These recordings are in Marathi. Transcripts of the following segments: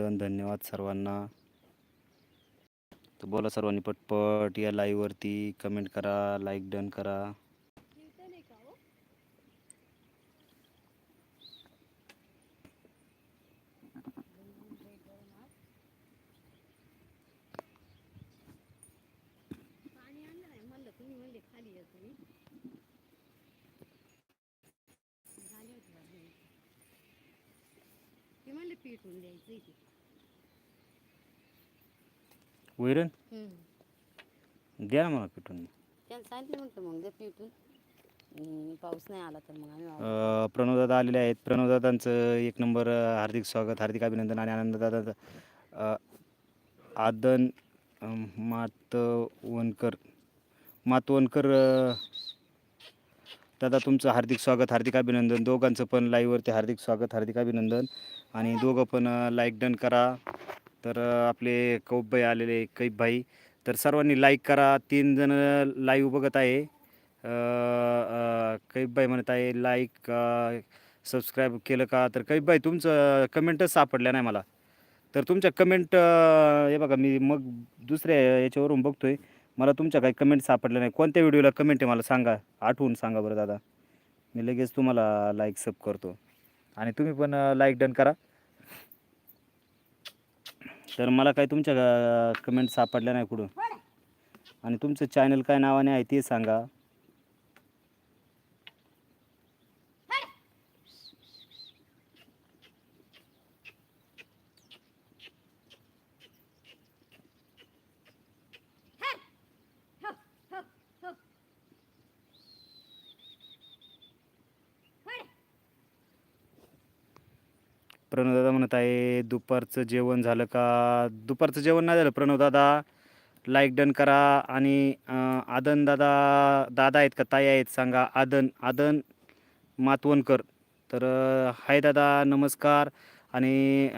अभिनंदन धन्यवाद सर्वांना. तर बोला सर्वांनी पटपट या लाईव्हवरती कमेंट करा लाईक डन करा. पाणी आणलं नाही म्हणलं तुम्ही म्हणले खाली या तुम्ही झाली होती बाजरी. ते म्हणले पिटून द्यायचं इथे वैरण? द्या ना मला त्याला सांगितलं मग पिटून आणि पाऊस नाही आला तर मग आम्ही वावरात. अ, प्रणवदादा आलेले आहेत. प्रणवदादांचं एक नंबर अ, हार्दिक स्वागत हार्दिक अभिनंदन आणि आनंददादा अ, आदन अ, मातवणकर. मातवणकर अ, दादा तुमचं हार्दिक स्वागत हार्दिक अभिनंदन. दोघांचं पण लाईव्हवरती हार्दिक स्वागत हार्दिक अभिनंदन. आणि दोघं पण लाईक डन करा. तर आपले कौपभाई आलेले कैपभाई तर सर्वांनी लाईक करा. तीन जण लाईव्ह बघत आहे. अ, म्हणत आहे लाईक सबस्क्राईब केलं का? तर कैफबाई तुमचं कमेंटच सापडल्या नाही मला. तर तुमच्या कमेंट हे बघा मी मग दुसऱ्या याच्यावरून बघतो आहे मला तुमच्या काही कमेंट सापडल्या नाही. कोणत्या व्हिडिओला कमेंट आहे मला सांगा. आठवून सांगा बरं दादा. मी लगेच तुम्हाला लाईक सब करतो. आणि तुम्ही पण लाईक डन करा. तर मला काही तुमच्या कमेंट सापडल्या नाही कुठून. आणि तुमचं चॅनल काय नावाने आहे ते सांगा. प्रणवदादा म्हणत आहे दुपारचं जेवण झालं का? दुपारचं जेवण नाही झालं प्रणवदादा लाईक डन करा आणि आदन दादा दादा आहेत का? ताई आहेत सांगा. आदन आदन मातवणकर तर हाय दादा नमस्कार. आणि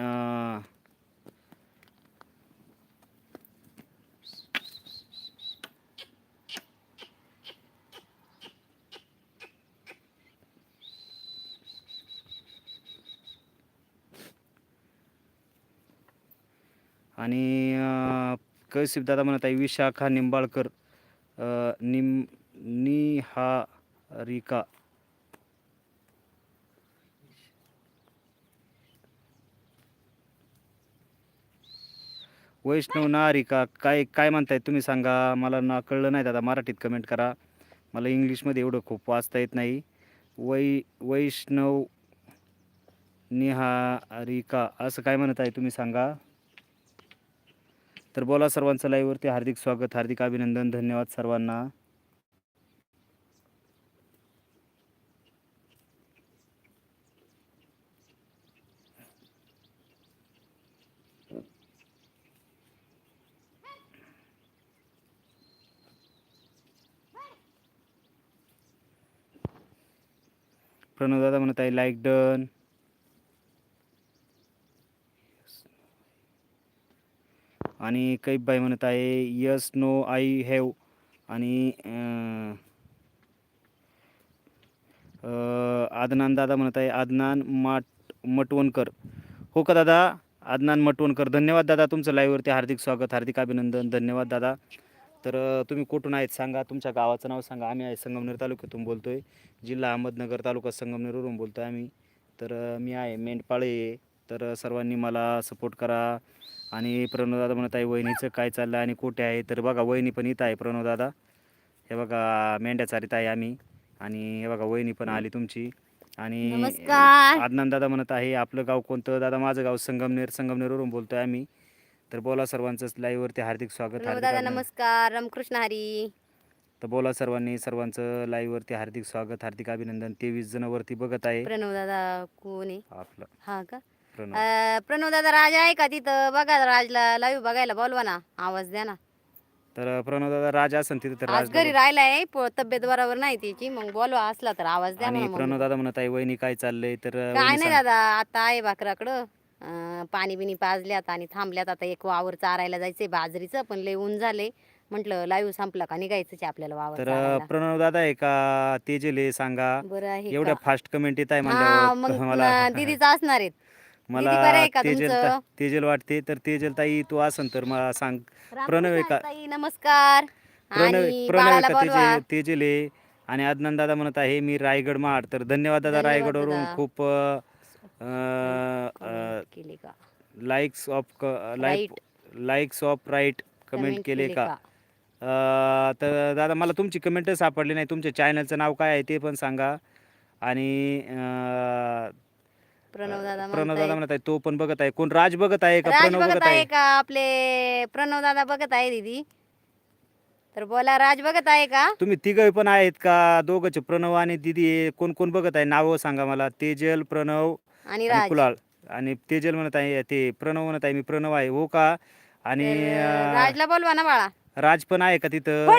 आणि कौशिक दादा म्हणत आहे विशाखा निंबाळकर अ, निम निहारिका. वैष्णव नारिका काय काय म्हणताय तुम्ही सांगा? मला ना कळलं नाही दादा मराठीत कमेंट करा. मला इंग्लिशमध्ये एवढं खूप वाचता येत नाही. वै वैष्णव निहारिका असं काय म्हणत आहे तुम्ही सांगा? तर बोला सर्वांचं लाईव्हवरती हार्दिक स्वागत हार्दिक अभिनंदन धन्यवाद सर्वांना. प्रणव दादा म्हणत आहे लाईक डन आणि कैफबाई म्हणत आहे यस नो आय हॅव आणि आदनान दादा म्हणत आहे आदनान माट मटवणकर. हो का दादा? आदनान मटवणकर. धन्यवाद दादा तुमचं लाईव्हवरती हार्दिक स्वागत हार्दिक अभिनंदन. धन्यवाद दादा. तर तुम्ही कुठून आहेत सांगा. तुमच्या गावाचं नाव सांगा. आम्ही आहे संगमनेर तालुक्यातून बोलतो आहे जिल्हा अहमदनगर तालुका संगमनेरवरून बोलतो आहे आम्ही. तर मी आहे मेंढपाळे. तर सर्वांनी मला सपोर्ट करा. आणि प्रणवदादा म्हणत आहे वहिनीचं काय चाललं आणि कुठे आहे? तर बघा वहिनी पण इथं आहे प्रणवदादा. हे बघा मेंढ्या चारीत आहे आम्ही. आणि हे बघा वहिनी पण आली तुमची. आणि. आदनान दादा म्हणत आहे आपलं गाव कोणतं? दादा माझं गाव संगमनेर संगमनेरवरून बोलतोय आम्ही. तर बोला सर्वांचं लाईव्हवरती हार्दिक स्वागत दादा. नमस्कार. रामकृष्ण हरी. तर बोला सर्वांनी सर्वांचं लाईव्हवरती हार्दिक स्वागत हार्दिक अभिनंदन. तेवीस जण वरती बघत आहे. प्रणव दादा कोण आहे? आपलं. हा का? अं, प्रणव दादा राज आहे का तिथं? बघा राजला लाईव्ह बघायला बोलवा ना आवाज द्या ना. तर प्रणव दादा राजा असेल तिथे तर आज राज घरी राहिलाय प- तब्येत बरोबर नाही त्याची मग बोलवा असला तर आवाज द्या आणि मग. प्रणव दादा म्हणत आहे वहिनी काय चाललंय? तर काय वहिनी नाही दादा आता आहे बाकराकडं अं, पाणी बिनी पाजल्यात आणि थांबल्यात. आता एक वावर चारायला जायचंय बाजरीचं पण लय ऊन झाले म्हटलं लाईव्ह संपला का? निघायचंच आहे आपल्याला वावर तर चारायला. प्रणव दादा आहे का? तेजले सांगा. बरं आहे एवढ्या का? फास्ट कमेंट येत आहे हा म्हणल्यावर. मग मला. न- दीदीच असणार आहेत. बरं मला आहे का तेजल ता-? तेजल वाटते तर तेजल ताई तू असन तर मला सांग प्रणव आहे का? ताई, नमस्कार प्रणव आणि प्रणव आहे बाळाला का बोलवा तेजल तेजल आहे आणि अदनान दादा म्हणत आहे मी रायगड महाड तर धन्यवाद दादा धन्यवाद रायगडवरून दादा. खूप Comment केली का likes of like. Likes of right comment Comment केले का अं, तर दादा मला तुमची कमेंट सापडली नाही तुमच्या चॅनलचं नाव काय आहे ते पण सांगा आणि अं, प्रणव दादा प्रणव दादा म्हणतायत. म्हणत आहे तो पण बघत आहे. कोण राज बघत आहे का राज प्रणव बघत आहे? का आपले प्रणव दादा बघत आहे दीदी? तर बोला राज बघत आहे का? तुम्ही तिघ पण आहेत का? दोघंचे प्रणव आणि दिदी. कोण कोण बघत आहे? नावं सांगा मला. तेजल प्रणव आणि आणि राज. कुलाळ आणि तेजल म्हणत आहे ते प्रणव म्हणत आहे मी प्रणव आहे हो का? आणि अं, राजला बोलवा ना बाळा. राज पण आहे का तिथं?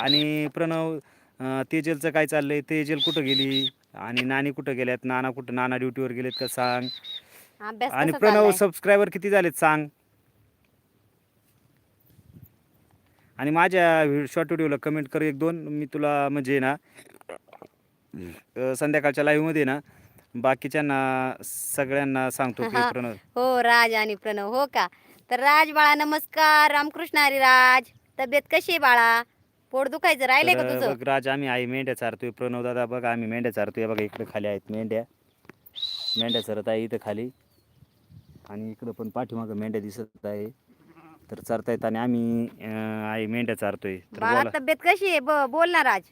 आणि प्रणव तेजलचं काय चाललंय? तेजल कुठं गेली? आणि नानी कुठं गेल्यात? नाना कुठं? नाना ड्युटीवर गेलेत का? सांग. अभ्यास आणि कसा प्रणव चाललाय? सबस्क्रायबर किती झालेत सांग? आणि माझ्या शॉर्ट व्हिडिओला कमेंट कर एक दोन. मी तुला म्हणजे ना अं, संध्याकाळच्या लाईव्हमध्ये ना बाकीच्यांना सगळ्यांना सांगतो की. प्रणव. हो राज आणि प्रणव. हो का? तर राज बाळा नमस्कार. रामकृष्ण हरी राज. तब्येत कशी आहे बाळा? पोट दुखायचं राहिलंय का तर तुझं? बघ राज आम्ही आई मेंढ्या चारतोय. प्रणव दादा बघ आम्ही मेंढ्या चारतोय. बघा इकडे खाली आहेत मेंढ्या. मेंढ्या चरत आहे इथं खाली. आणि इकडं पण पाठीमागं मेंढ्या दिसत आहे. तर चारतायत आणि आम्ही अं, आई मेंढ्या चारतोय. तर बाळा बोला. तब्येत कशी आहे? ब- बोल ना राज.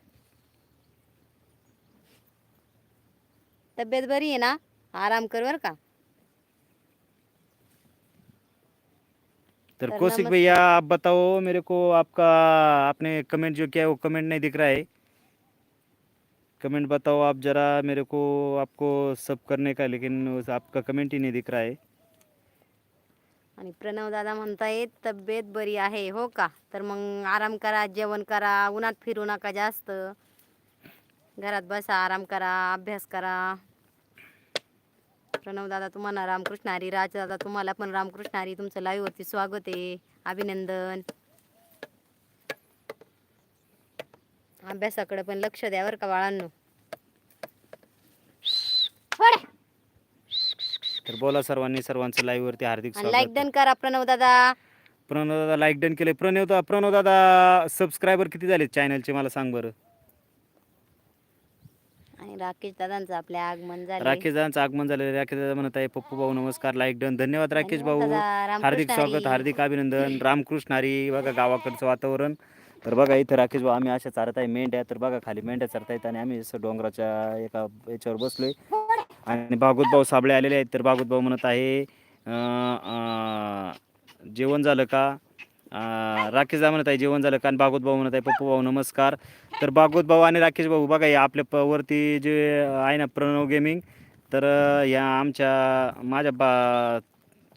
तब्येत बरी आहे ना? आराम कर बर का? तर कौशिक भैया आप बताओ मेरे को आपका आपने कमेंट जो किया है वो कमेंट नहीं दिख रहा है। कमेंट बताओ आप जरा मेरे को आपको सब करने का लेकिन आपका कमेंट ही नहीं दिख रहा है। आणि प्रणव दादा म्हणतायत तब्येत बरी आहे हो का? तर मग आराम करा जेवण करा उन्हात फिरू नका जास्त. घरात बसा आराम करा अभ्यास करा. प्रणव दादा तुम्हाला रामकृष्ण हरी राज दादा तुम्हाला पण रामकृष्ण हरी तुमचं live वरती स्वागत आहे. अभिनंदन. अभ्यासाकडे पण लक्ष द्या बरं का बाळांनो. तर बोला सर्वांनी सर्वांचं लाईव्ह वरती हार्दिक लाईक डन करा प्रणव दादा. प्रणव दादा लाईक डन केले प्रणव प्रणव दादा सबस्क्रायबर किती झाले चॅनलचे मला सांग बरं. आणि राकेश दादांचं आपले आगमन झाले राकेश दादांचं आगमन झालेलं आहे. राकेश दादा म्हणत आहे पप्पू भाऊ नमस्कार लाईक डन धन्यवाद राकेश भाऊ. दादा, रामकृष्ण हार्दिक स्वागत हरी. हार्दिक अभिनंदन. रामकृष्ण हरी बघा गावाकडचं वातावरण. तर बघा इथं राकेश भाऊ आम्ही अशा चारत आहे मेंढ्या तर बघा खाली मेंढ्या चारतायत आणि आम्ही असं डोंगराच्या एका याच्यावर बसलोय. आणि भागवत भाऊ साबळे आलेले आहेत. तर भागवत भाऊ म्हणत आहे अं, अं, जेवण झालं का? राकेश दा म्हणत आहे जेवण झालं कारण भागवत भाऊ म्हणत आहे पप्पू भाऊ नमस्कार. तर भागवत भाऊ आणि राकेश भाऊ बघा हे आपल्या प वरती जे आहे ना प्रणव गेमिंग तर या आमच्या माझ्या बा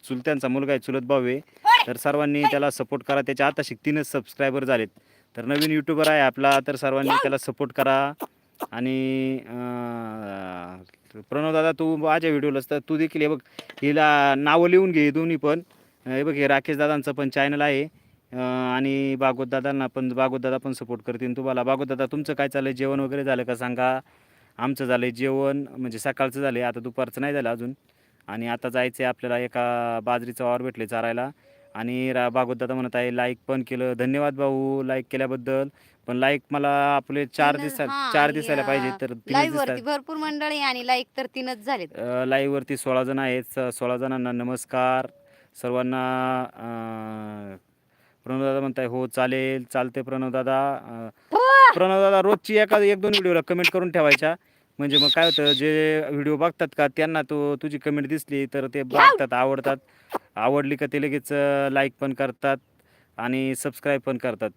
चुलत्यांचा मुलगा आहे चुलत भाऊ आहे. तर सर्वांनी त्याला सपोर्ट करा. त्याच्या आता तीनच सबस्क्रायबर झालेत. तर नवीन यूट्यूबर आहे आपला तर सर्वांनी त्याला सपोर्ट करा. आणि प्रणव दादा तू माझ्या व्हिडिओला तर तू देखील हे बघ हिला नावं लिहून घे दोन्ही पण. हे बघ हे राकेश दादांचं पण चॅनल आहे. आणि भागवत दादांना पण भागवत दादा पण सपोर्ट करतील तुम्हाला. भागवत दादा तुमचं काय चाललंय? जेवण वगैरे झालं का सांगा? आमचं झालंय जेवण म्हणजे सकाळचं झालंय. आता दुपारचं नाही झालं अजून. आणि आता जायचं आहे आपल्याला एका बाजरीचा वावर भेटले चारायला. आणि रा भागवत दादा म्हणत आहे लाईक पण केलं. धन्यवाद भाऊ लाईक केल्याबद्दल. पण लाईक मला आपले चार तीनच- दिवसा हा, चार दिसायला पाहिजे तर तीनच लाईव्ह वरती दिसतात भरपूर मंडळी आणि लाईक तर तीनच झालेत. लाईव्ह वरती सोळा जण आहेत. स- सोळा जणांना नमस्कार. सर्वांना अं, प्रणव दादा म्हणताय हो चालेल चालते प्रणव दादा अं, प्रणव दादा रोजची एका एक दोन व्हिडिओला कमेंट करून ठेवायच्या. म्हणजे मग काय होतं जे व्हिडिओ बघतात का त्यांना तो तुझी कमेंट दिसली तर ते बघतात आवडतात. आवडली का ते लगेच लाईक पण करतात आणि सबस्क्राईब पण करतात.